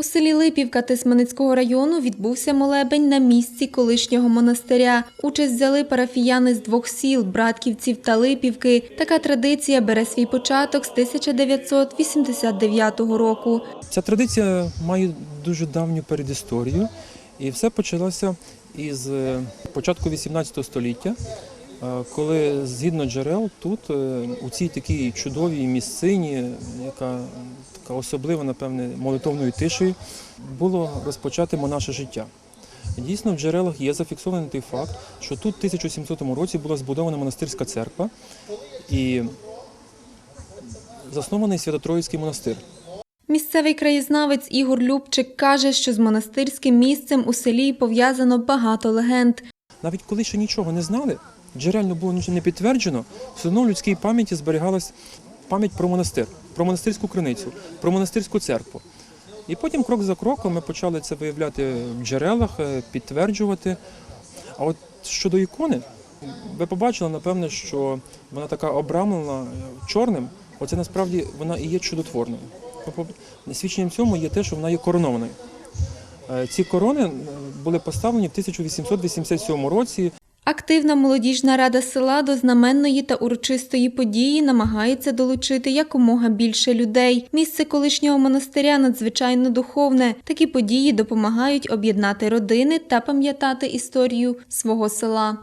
У селі Липівка Тисманицького району відбувся молебень на місці колишнього монастиря. Участь взяли парафіяни з двох сіл Братківців та Липівки. Така традиція бере свій початок з 1989 року. Ця традиція має дуже давню передісторію, і все почалося із е, початку 18 століття, коли згідно джерел тут, е, у цій такій чудовій місцині, яка така особлива, напевне, молитовною тишею, було розпочати монаше життя. Дійсно, в джерелах є зафіксований той факт, що тут в 1700 році була збудована монастирська церква і заснований Свято-Троїцький монастир. Місцевий краєзнавець Ігор Любчик каже, що з монастирським місцем у селі пов'язано багато легенд. Навіть коли ще нічого не знали, джерельно було нічого не підтверджено, все одно в людській пам'яті зберігалась пам'ять про монастир, про монастирську криницю, про монастирську церкву. І потім, крок за кроком, ми почали це виявляти в джерелах, е, підтверджувати. А от щодо ікони, ви побачили, напевне, що вона така обрамлена е, чорним. Оце насправді вона і є чудотворною. Свідченням цьому є те, що вона є коронованою. Е, Ці корони були поставлені в 1887 році Активна молодіжна рада села до знаменної та урочистої події намагається долучити якомога більше людей. Місце колишнього монастиря надзвичайно духовне. Такі події допомагають об'єднати родини та пам'ятати історію свого села.